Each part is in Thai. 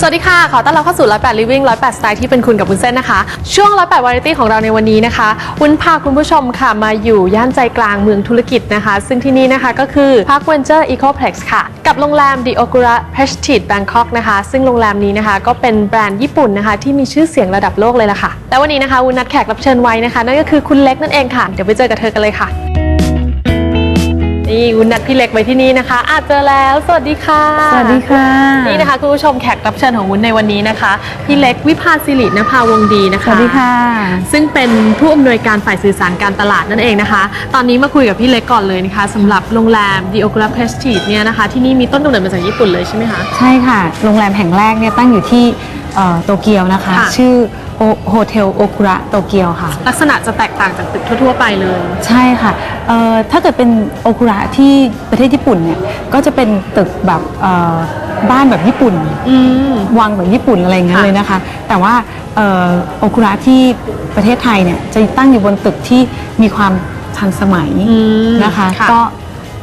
สวัสดีค่ะ ขอต้อนรับเข้าสู่ 108 Living 108สไตล์ที่เป็นคุณกับวุ้นเส้นนะคะ ช่วง 108 Variety ของเราในวันนี้นะคะ วุ้นพาคุณผู้ชมค่ะ มาอยู่ย่านใจกลางเมืองธุรกิจนะคะ ซึ่งที่นี่นะคะก็คือ Park Venture Ecoplex ค่ะ กับโรงแรม The Okura Prestige Bangkok นะคะ ซึ่งโรงแรมนี้นะคะ ก็เป็นแบรนด์ญี่ปุ่นนะคะ ที่มีชื่อเสียงระดับโลกเลยล่ะค่ะ และวันนี้นะคะวุ้นนัดแขกรับเชิญไว้นะคะ นั่นก็คือคุณเล็กนั่นเองค่ะ เดี๋ยวไปเจอกับเธอกันเลยค่ะ นี่วุ้นนัดพี่เล็กไว้ที่นี่นะคะอาจเจอแล้ว สวัสดีค่ะ สวัสดีค่ะ นี่นะคะคุณผู้ชมแขกรับเชิญของวุ้นในวันนี้นะคะ พี่เล็กวิภาสิรินภาวงศ์ดีนะคะ สวัสดีค่ะ ซึ่งเป็นผู้อำนวยการฝ่ายสื่อสารการตลาดนั่นเองนะคะ ตอนนี้มาคุยกับพี่เล็กก่อนเลยนะคะสำหรับโรงแรม The Okura Prestige เนี่ยนะคะที่นี่มีต้นกำเนิดมาจากญี่ปุ่นเลยใช่ไหมคะ ใช่ค่ะ โรงแรมแห่งแรกเนี่ยตั้งอยู่ที่ เอ่อโตเกียวนะคะ ค่ะ ชื่อโฮเทลโอคุระโตเกียวค่ะ ลักษณะจะแตกต่างจากตึกทั่ว ๆ ไปเลย ใช่ค่ะเอ่อถ้าเกิดเป็นโอคุระที่ประเทศญี่ปุ่นเนี่ย ก็จะเป็นตึกแบบเอ่อบ้านแบบญี่ปุ่น อืม วังแบบญี่ปุ่นอะไรอย่างเงี้ยค่ะ เลยนะคะ แต่ว่าเอ่อโอคุระที่ประเทศไทยเนี่ยจะตั้งอยู่บนตึกที่มีความทันสมัยอืมนะคะค่ะก็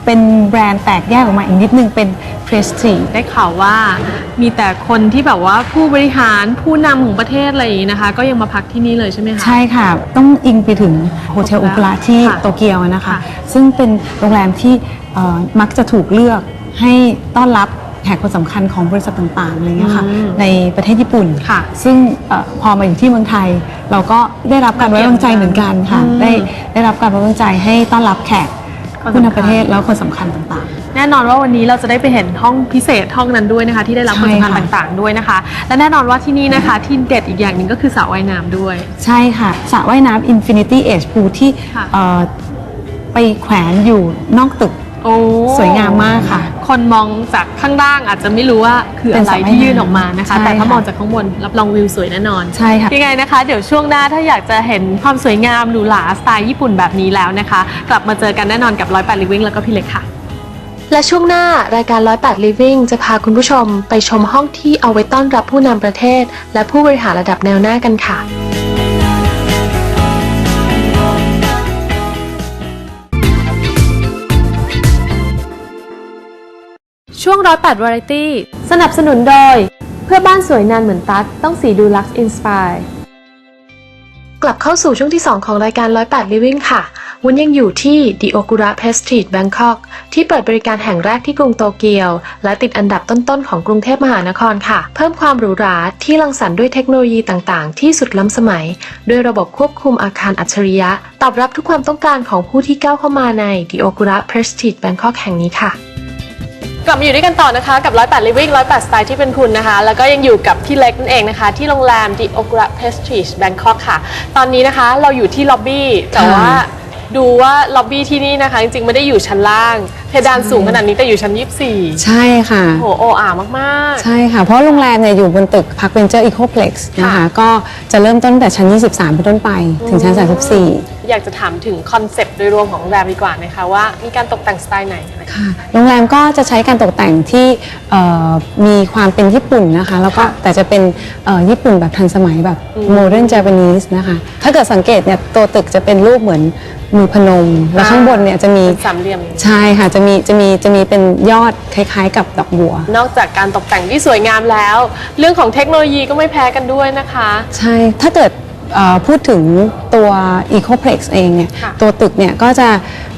เป็นแบรนด์แตกแยกออกมาอีกนิดนึงเป็น Prestige ได้ข่าวว่ามีแต่คนที่แบบว่าผู้บริหารผู้นำของประเทศอะไรอย่างนี้นะคะ ก็ยังมาพักที่นี่เลยใช่ไหมคะ ใช่ค่ะ ต้องอิงไปถึงโฮเทลโอโอคุคุระระที่ค่ะโตเกียวนะคะ ค่ะ ซึ่งเป็นโรงแรมที่เอ่อมักจะถูกเลือกให้ต้อนรับแขกคนสำคัญของบริษัทต่างๆอะไรเงี้ยค่ะอืมในประเทศญี่ปุ่น ค่ะซึ่งเอ่อพอมาอยู่ที่เมืองไทย เราก็ได้รับการไว้วางใจเหมือนกันค่ะ อืม ได้ได้รับการไว้วางใจให้ต้อนรับแขกคน ผู้สำคัญนำประเทศแล้วคนสำคัญต่างแน่นอนว่าวันนี้เราจะได้ไปเห็นห้องพิเศษห้องนั้นด้วยนะคะ ที่ได้รับความใช่สำคัญค่ะ ต่างๆด้วยนะคะ และแน่นอนว่าที่นี่นะคะ ที่เด็ดอีกอย่างหนึ่งก็คือสระว่ายน้ำด้วยๆใช่ค่ะสระว่ายน้ำ Infinity Edge Pool ที่ค่ะ เอ่อไปแขวนอยู่นอกตึก โอ้ สวยงามมากค่ะ คนมองจากข้างล่างอาจจะไม่รู้ว่าคือเป็อะนไรสระว่ายน้ำที่ยื่นออกมานะคะใช่แต่ถ้าค่ะมองจากข้างบนรับรองวิวสวยแน่นอนใช่ค่ะยังไงนะคะ เดี๋ยวช่วงหน้าถ้าอยากจะเห็นความสวยงามหรูหราสไตล์ญี่ปุ่นแบบนี้แล้วนะคะ กลับมาเจอกันแน่นอนกับร้อยแปดลิวิ่งแล้วก็พี่เล็กค่ะ และช่วงหน้ารายการ 108 Living จะพาคุณผู้ชมไปชมห้องที่เอาไว้ต้อนรับผู้นำประเทศ และผู้บริหารระดับแนวหน้ากันค่ะ ช่วง108 Variety สนับสนุนโดย เพื่อบ้านสวยนานเหมือนตั๊กต้องสีดูลักซ์อินสปายกลับเข้าสู่ช่วงที่ 2 ของรายการ 108 Living ค่ะ วุ้นยังอยู่ที่ The Okura Prestige Bangkok ที่เปิดบริการแห่งแรกที่กรุงโตเกียว และติดอันดับต้นๆ ของกรุงเทพมหานครค่ะ เพิ่มความหรูหราที่รังสรรค์ด้วยเทคโนโลยีต่างๆ ที่สุดล้ำสมัย ด้วยระบบควบคุมอาคารอัจฉริยะ ตอบรับทุกความต้องการของผู้ที่ก้าวเข้ามาใน The Okura Prestige Bangkok แห่งนี้ค่ะ กลับมาอยู่ด้วยกันต่อนะคะกับ 108 Living 108 Style ที่เป็นคุณนะคะ แล้วก็ยังอยู่กับพี่เล็กนั่นเองนะคะ ที่โรงแรม The Okura Prestige Bangkok ค่ะ ตอนนี้นะคะเราอยู่ที่ล็อบบี้แต่ว่า ดูว่าล็อบบี้ที่นี่นะคะ จริงๆไม่ได้อยู่ชั้นล่าง เพดานสูงขนาดนี้แต่อยู่ชั้น 24ใช่ค่ะ โอ้โหโออามากๆ ใช่ค่ะ เพราะโรงแรมเนี่ยอยู่บนตึก Park Venture Ecoplex นะคะค่ะก็จะเริ่มต้นแต่ชั้น 23 เป็นต้นไป ถึงชั้น 34 อยากจะถามถึงคอนเซปต์โดยรวมของโรงแรมดีกว่านะคะว่ามีการตกแต่งสไตล์ไหนอะไรค่ะ โรงแรมก็จะใช้การตกแต่งที่เอ่อมีความเป็นญี่ปุ่นนะคะ แล้วก็ค่ะแต่จะเป็นเอ่อญี่ปุ่นแบบทันสมัยแบบอืม Modern Japanese นะคะ ถ้าเกิดสังเกตเนี่ยตัวตึกจะเป็นรูปเหมือน มือพนม แล้วอ่าข้างบนเนี่ยจะมีเป็นสามเหลี่ยม ใช่ค่ะจะมีจะมีจะมีเป็นยอดคล้ายๆ กับดอกบัว นอกจากการตกแต่งที่สวยงามแล้ว เรื่องของเทคโนโลยีก็ไม่แพ้กันด้วยนะคะ ใช่ถ้าเกิดเอ่อพูดถึงตัว Ecoplex เองเนี่ยค่ะตัวตึกเนี่ยก็จะเอ่อ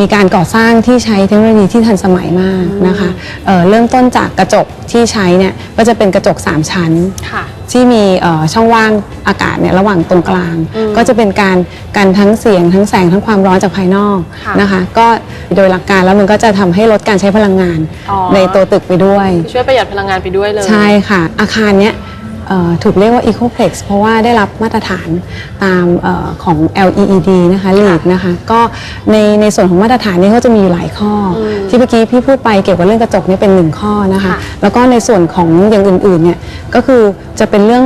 มีการก่อสร้างที่ใช้เทคโนโลยีที่ทันสมัยมากนะคะเอ่อเริ่มต้นจากกระจกที่ใช้เนี่ยก็จะเป็นกระจก 3 ชั้นค่ะที่มีเอ่อช่องว่างอากาศเนี่ยระหว่างตรงกลางอืมก็จะเป็นการกันทั้งเสียงทั้งแสงทั้งความร้อนจากภายนอกค่ะนะคะก็โดยหลักการแล้วมันก็จะทำให้ลดการใช้พลังงานอ๋อในตัวตึกไปด้วย ช่วยประหยัดพลังงานไปด้วยเลย ใช่ค่ะ อาคารเนี้ยเอ่อ ถูกเรียกว่า Ecoplex เพราะว่าได้รับมาตรฐานตามเออของ LEED นะคะ LEED นะคะก็ในในส่วนของมาตรฐานนี้ก็จะมีอยู่หลายข้ออมที่เมื่อกี้พี่พูดไปเกี่ยวกับเรื่องกระจกนี่เป็นหนึ่งข้อนะคะค่ะแล้วก็ในส่วนของอย่างอื่นๆเนี่ยก็คือจะเป็นเรื่อง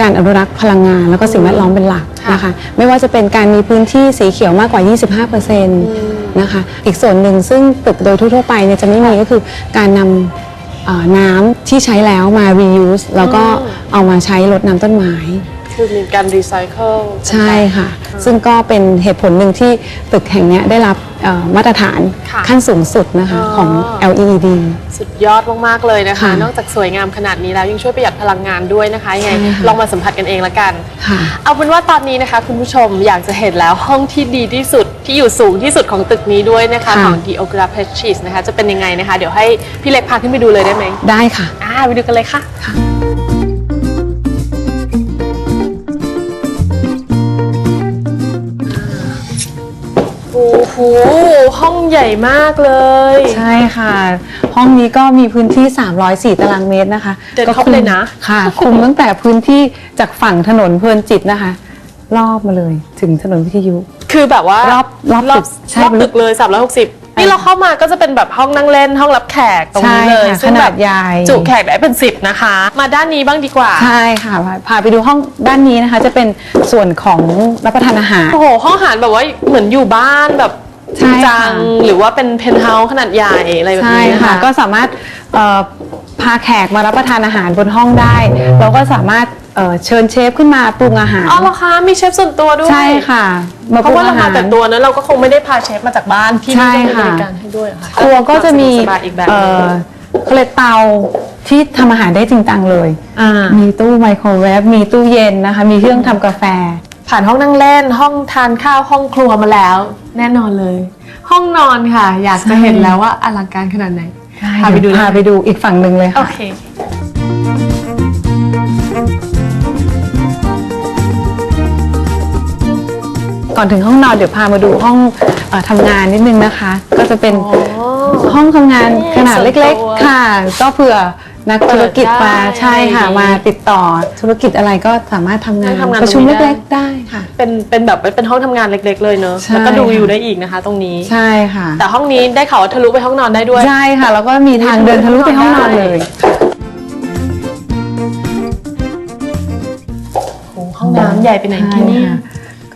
การอนุรักษ์พลังงานแล้วก็สิ่งแวดล้อมเป็นหลักนะคะไม่ว่าจะเป็นการมีพื้นที่สีเขียวมากกว่า 25%นะคะอีกส่วนหนึ่งซึ่งตึกโดยทั่วๆไปเนี่ยจะไม่มีก็คือการนำ เอ่อน้ำที่ใช้แล้วมา reuse แล้วก็อืมเอามาใช้รดน้ำต้นไม้ คือมีการรีไซเคิล ใช่ค่ะ ซึ่งก็เป็นเหตุผลหนึ่งที่ตึกแห่งเนี้ยได้รับเอ่อมาตรฐานค่ะขั้นสูงสุดนะคะอ๋อ ของ LED สุดยอดมาก ๆ เลยนะคะ ค่ะนอกจากสวยงามขนาดนี้แล้วยังช่วยประหยัดพลังงานด้วยนะคะยังไงใช่ค่ะ ลองมาสัมผัสกันเองละกัน ค่ะ เอาเป็นว่าตอนนี้นะคะ คุณผู้ชมอยากจะเห็นแล้วห้องที่ดีที่สุด ที่อยู่สูงที่สุดของตึกนี้ด้วยนะคะค่ะของ d o g r a p e c h i s นะคะ จะเป็นยังไงนะคะ เดี๋ยวให้พี่เล็กพาขึ้นไปดูเลยได้ไหมได้ค่ะ อ่าไปดูกันเลยค่ะค่ะ โอ้โหห้องใหญ่มากเลย ใช่ค่ะ ห้องนี้ก็มีพื้นที่ 304 ตารางเมตรนะคะเดินเข้าไปก็คุมเลยนะค่ะ คุมตั้งแต่พื้นที่จากฝั่งถนนเพลินจิตนะคะ รอบมาเลยถึงถนนวิทยุ คือแบบว่ารอบรอบตึกใช่รอบตึกเลย 360 นี่เราเข้ามาก็จะเป็นแบบห้องนั่งเล่นห้องรับแขกตรงนี้เลยใช่ค่ะซึ่งขนาดแบบใหญ่ จุแขกได้เป็นสิบนะคะ มาด้านนี้บ้างดีกว่า ใช่ค่ะพาพาไปดูห้องด้านนี้นะคะ จะเป็นส่วนของรับประทานอาหาร โอ้โห ห้องอาหารแบบว่าเหมือนอยู่บ้านแบบจใช่ริงค่ะจังหรือว่าเป็นเพนท์เฮาส์ขนาดใหญ่อะไรแบบใช่นี้นะค่ะ คะ ก็สามารถเอ่อ พาแขกมารับประทานอาหารบนห้องได้ เราก็สามารถเอ่อเชิญเชฟขึ้นมาปรุงอาหาร อ๋อเหรอคะมีเชฟส่วนตัวด้วยใช่ค่ะ มาเพปรุราะงว่าเราอาหามาร แต่ตัวนั้นเราก็คงไม่ได้พาเชฟมาจากบ้านที่ใช่นี่ก็มีบค่ะริการให้ด้วยเหรอค่ะครัวก็จะมีสบายๆอีกแบบหเอ่นึงอเขาเรียกเตาที่ทำอาหารได้จริงจังเลยอ่ามีตู้ไมโครเวฟ มีตู้เย็นนะคะ มีเครื่องทำกาแฟ ผ่านห้องนั่งเล่นห้องทานข้าวห้องครัวมาแล้ว แน่นอนเลย ห้องนอนค่ะ อยากจะเห็นแล้วว่าอลังการขนาดไหน พาไปดูพาไปดูอีกฝั่งหนึ่งเลยโอค่ะ เค ก่อนถึงห้องนอนเดี๋ยวพามาดูห้องเออทำงานนิดนึงนะคะ ก็จะเป็นอ๋อห้องทำงานขนาดส่วนเล็กตัว ๆ ค่ะ ก็เผื่อ นักธุรกิจมาเปิดได้ใช่ค่ะอะไรอย่างงี้มาติดต่อธุรกิจอะไรก็สามารถทำงานทำงานประชุมตรงนี้ได้ เล็กๆได้ค่ะ เป็นเป็นแบบเป็นห้องทำงานเล็ก ๆ เลยเนอะใช่ แล้วก็ดูค่ะอยู่ได้อีกนะคะ ตรงนี้ ใช่ค่ะแต่ห้องนี้ได้ข่าวว่าทะลุไปห้องนอนได้ด้วย ใช่ค่ะ แล้วก็มีทางเดินทะลุไปห้องนอนเลยโอ้ห้องน้ำใหญ่ไปไหนที่นี่ ใช่ค่ะ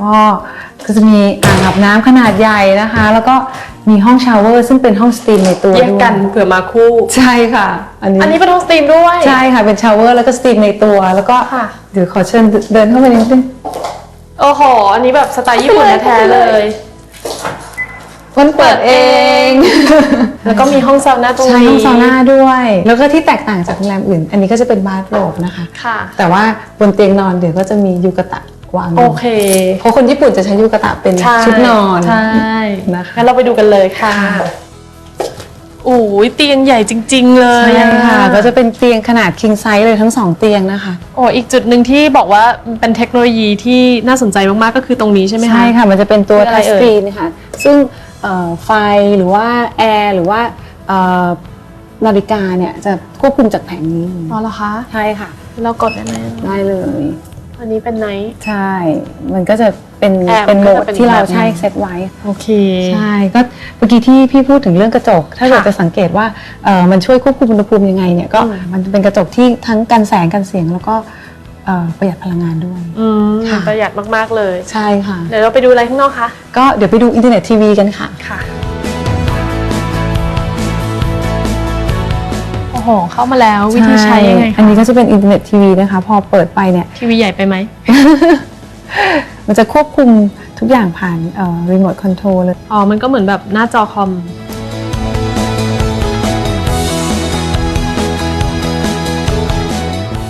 ก็ ก็จะมีอ่างอาบน้ำขนาดใหญ่นะคะ แล้วก็มีห้องชาวเวอร์ซึ่งเป็นห้องสตรีมในตัวแยกด้วยกันเผื่อมาคู่ ใช่ค่ะ อันนี้อันนี้เป็นห้องสตรีมด้วย ใช่ค่ะเป็นชาวเวอร์แล้วก็สตรีมในตัว แล้วก็ค่ะ เดี๋ยวขอเชิญเดินเข้าไปนิดนึง โอ้โห อันนี้แบบสไตล์ญี่ปุ่นแท้ๆเลย มันเปิดเอง แล้วก็มีห้องซาวน่าตรงใช้นี้ห้องซาวน่าด้วย แล้วก็ที่แตกต่างจากโรงแรมอื่น อันนี้ก็จะเป็นบาร์โรบนะคะ ค่ะ แต่ว่าบนเตียงนอนเดี๋ยวก็จะมียูกะตะ วางอโอยู่เค เพราะคนญี่ปุ่นจะใช้ยูกะตะเป็นใช่ชุดนอนใช่นะคะงั้นเราไปดูกันเลยค่ะโอ้ยเตียงใหญ่จริง ๆ เลยใช่อค่ะ ก็จะเป็นเตียงขนาด king size เลยทั้งสองเตียงนะคะ โอ้อีกจุดหนึ่งที่บอกว่าเป็นเทคโนโลยีที่น่าสนใจมากๆก็คือตรงนี้ใช่ไหมคะ ใช่ค่ะ มันจะเป็นตัวคืออะไรทัชเอ่ยสกรีนค่ะ ซึ่งเอ่อไฟหรือว่าแอร์หรือว่าเอ่อนาฬิกาเนี่ยจะควบคุมจากแผงนี้อ๋อเหรอคะ ใช่ค่ะ เรากดได้ไหมได้เลย อันนี้เป็นไนท์ ใช่ มันก็จะเป็นแอร์เป็นโหมก็ดจะเป็นที่เราแบบนี้ใช้เซตไว้ โอเค ใช่ ก็เมื่อกี้ที่พี่พูดถึงเรื่องกระจก ถ้าเกิดค่ะจะสังเกตว่าเอ่อมันช่วยควบคุมอุณหภูมิยังไงเนี่ยก็อืม มันเป็นกระจกที่ทั้งกันแสงกันเสียงแล้วก็เอ่อประหยัดพลังงานด้วย อืมค่ะ ประหยัดมากๆเลย ใช่ค่ะ เดี๋ยวเราไปดูอะไรข้างนอกคะ ก็เดี๋ยวไปดูอินเทอร์เน็ตทีวีกันค่ะ ค่ะ โอ้โหเข้ามาแล้ว วิธีใช้ยังไงอันนี้ก็จะเป็นอินเทอร์เน็ตทีวีนะคะ พอเปิดไปเนี่ยทีวีใหญ่ไปไหม มันจะควบคุมทุกอย่างผ่านรีโมทคอนโทรลเลยอ๋อ มันก็เหมือนแบบหน้าจอคอม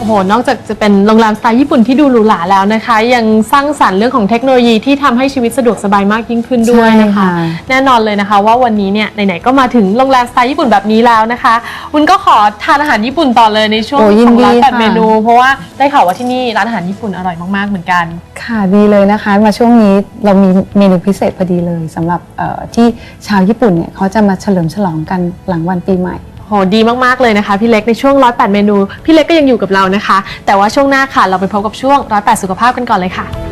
โอ้โห นอกจากจะเป็นโรงแรมสไตล์ญี่ปุ่นที่ดูหรูหราแล้วนะคะ ยังสร้างสรรค์เรื่องของเทคโนโลยีที่ทำให้ชีวิตสะดวกสบายมากยิ่งขึ้นด้วยนะคะใช่ค่ะแน่นอนเลยนะคะว่าวันนี้เนี่ยไหนๆก็มาถึงโรงแรมสไตล์ญี่ปุ่นแบบนี้แล้วนะคะวุ้นก็ขอทานอาหารญี่ปุ่นต่อเลยในช่วงโอ้ยิขนองดีร้านแปดค่ะ เมนู เพราะว่าได้ข่าวว่าที่นี่ร้านอาหารญี่ปุ่นอร่อยมากๆเหมือนกัน ค่ะดีเลยนะคะ มาช่วงนี้เรามีเมนูพิเศษพอดีเลยสำหรับเอ่อที่ชาวญี่ปุ่นเนี่ยเขาจะมาเฉลิมฉลองกันหลังวันปีใหม่ โหดีมากๆเลยนะคะพี่เล็กในช่วง108เมนู พี่เล็กก็ยังอยู่กับเรานะคะ แต่ว่าช่วงหน้าค่ะ เราไปพบกับช่วง108สุขภาพกันก่อนเลยค่ะ